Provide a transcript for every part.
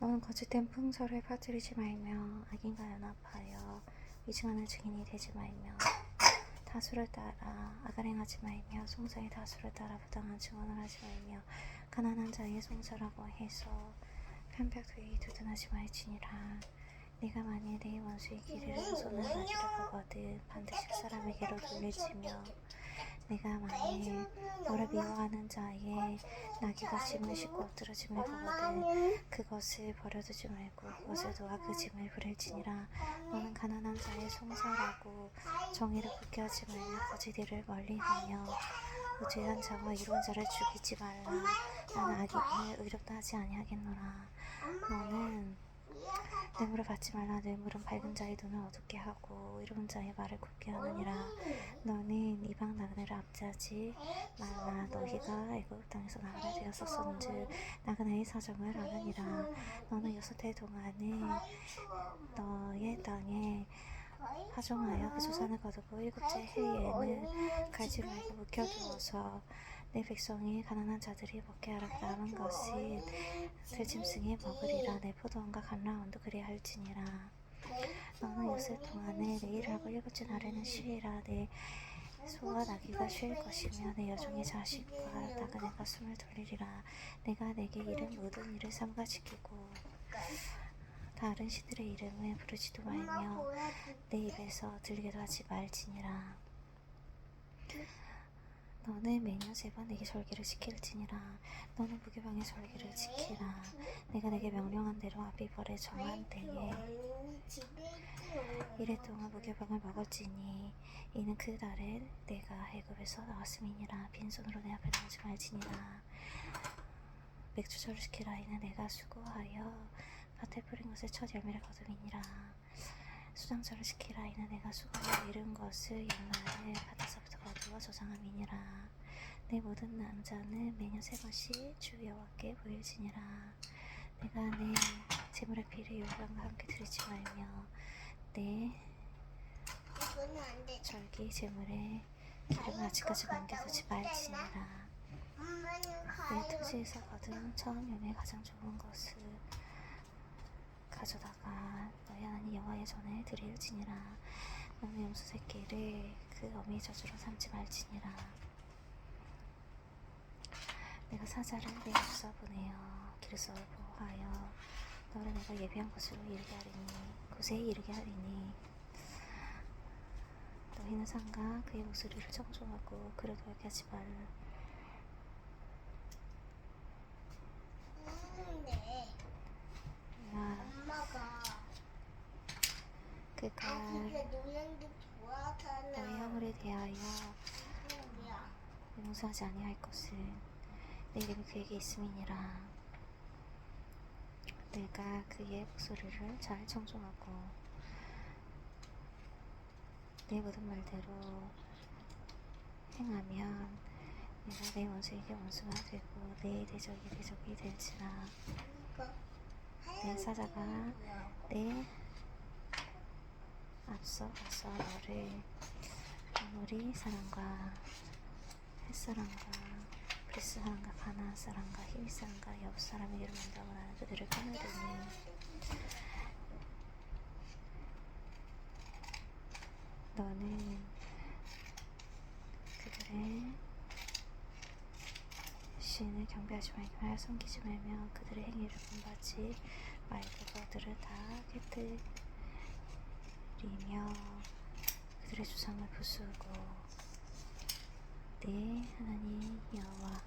너는 거짓된 풍설을 퍼뜨리지 말며 악인과 연합하여 위증하는 증인이 되지 말며 다수를 따라 악을 행하지 말며 송사의 다수를 따라 부당한 증언을 하지 말며 가난한 자의 송사라고 해서 편벽되이 두둔하지 말지니라. 네가 만일 내 원수의 길을 손을 가기를 보거든 반드시 그 사람에게로 돌릴지며 내가 만일 너를 미워하는 자의 나귀가 짐을 싣고 엎드러짐을 보거든 그것을 버려두지 말고 그것을 놓아 그 짐을 부릴지니라. 너는 가난한 자의 송사라고 정의를 굳게 하지 말며 거짓 일을 멀리 하며 무죄한 자와 이로운 자를 죽이지 말라. 나는 악인을 의롭다 하지 아니하겠노라. 너는 뇌물을 받지 말라. 뇌물은 밝은 자의 눈을 어둡게 하고 이로운 자의 말을 굳게 하느니라. 너는 이방 나그네를 압제하지 말라. 너희가 애굽 땅에서 나그네 되었었은즉 나그네의 사정을 아느니라. 너는 여섯 해 동안에 너의 땅에 하정하여 그 조산을 거두고 일곱째 해에는 갈지 말고 묵혀두어서 내 백성이 가난한 자들이 먹게 하라 남은 것은 들짐승이 먹으리라. 내 포도원과 감람원도 그리할지니라. 너는 요새 동안에 내 일을 하고 일곱째 날에는 쉬리라. 내 소와 나귀가 쉴 것이며 내 여종의 자식과 나그네가 숨을 돌리리라. 내가 내게 이른 모든 일을 삼가 지키고 다른 시들의 이름을 부르지도 말며 내 입에서 들리게도 하지 말지니라 너는 매년 세번 내게 절기를 지킬지니라. 너는 무교병의 절기를 지키라. 내가 내게 명령한 대로 아비벌에 정한 때에 이래 동안 무교병을 먹을지니 이는 그 달에 내가 애굽에서 나왔음이니라. 빈손으로 내 앞에 나오지 말지니라. 맥주절을 지키라. 이는 내가 수고하여 밭에 뿌린 것을 첫 열매를 거둠이니라 수장절을 지키라 이는 내가 수고하여 이룬 것을 옛날에 밭에서부터 거두어 저장함이니라 내 모든 남자는 매년 세 번씩 주 여호와께 보일지니라 내가 내 재물의 피를 요람과 함께 드리지 말며 내. 절기 재물에 기름을 아직까지 남겨두지 말지니라 내. 토지에서 거둔 처음 열매 가장 좋은 것을 가져다가 너희 하나님 여호와의 전에 드릴지니라. 너는 염소 새끼를 그 어미의 저주로 삼지 말지니라. 내가 사자를 내 앞서 보내어 길에서 보호하여 너를 내가 예비한 곳으로 이르게 하리니 곳에 이르게 하리니. 너희는 상가 그의 목소리를 청종하고 그를 돌게 하지 말라 근데 야, 엄마가 그가. 너희 허물에 대하여? 용서하지 아니할 것을 내 이름이 그에게 있음이니라 내가 그의 목소리를 잘 청종하고 내 모든 말대로 행하면 내가 내 원수에게 원수가 되고 내 대적이 대적이 될지라 내 사자가? 내 앞서 가서 너를 아무리 사람과 햇사람과 그리스 사람과 가나안 사람과 히윗 사람과 여부 사람에게로 만다고 나는 그들을 끊으리니 너는 그들의 신을 경배하지 말며 섬기지 말며 그들의 행위를 본받지 말고 그들을 다 깨뜨 리며 그들의 주상을 부수고. 네 하나님 여호와만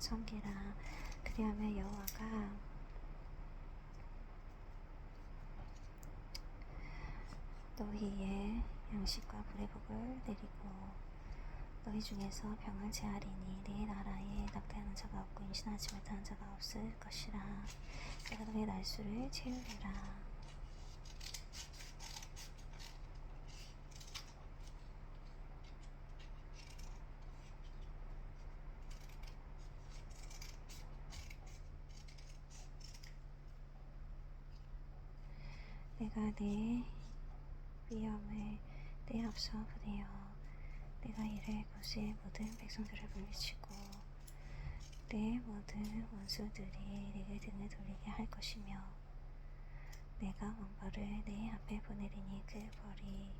섬기라. 그리하면 여호와가 너희의 양식과 불의 복을 내리고 너희 중에서 병을 제하리니 네 나라에 낙태하는 자가 없고 임신하지 못하는 자가 없을 것이라. 내가 너의 날수를 채우리라 내 위험을 내 앞서 보내어 내가 이를 곳의 모든 백성들을 물리치고 내 모든 원수들이 내게 등을 돌리게 할 것이며 내가 왕벌을 내 앞에 보내리니 그 벌이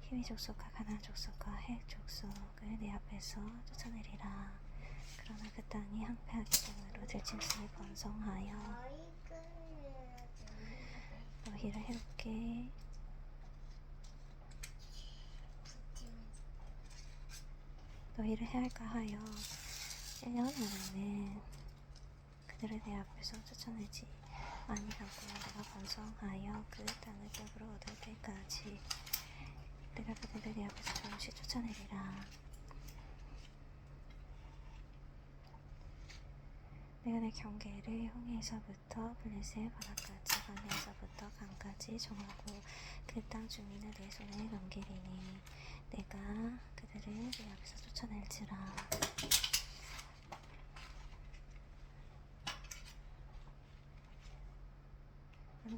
희위 족속과 가난 족속과 핵 족속을 내 앞에서 쫓아내리라. 그러나 그 땅이 항폐하기 때문에 들짐승이 번성하여 해롭게 붙이면 너희를 해할까 하여 1년 안에는 그들을 내 앞에서 쫓아내지 아니하고 내가 번성하여 그 땅을 떡으로 얻을 때까지 내가 그들을 내 앞에서 조금씩 쫓아내리라 내 경계를 홍해에서부터 블레셋 바다까지 강에서부터 강까지 정하고 그 땅 주민을 내 손에 넘기리니 내가 그들을 내 앞에서 쫓아낼지라.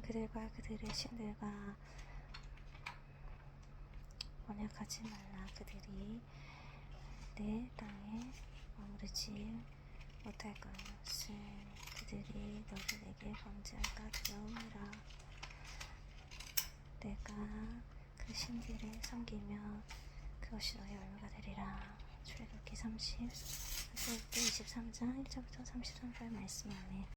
그들과 그들의 신들과 언약하지 말라. 그들이 내 땅에 머무르지 못할 것을 그들이 너를 내게 범죄할까? 두려움이라 내가 그 신들을 섬기며 그것이 너의 얼마가 되리라. 출애굽기 30 출애굽기 23장 1절부터 33절 말씀 안에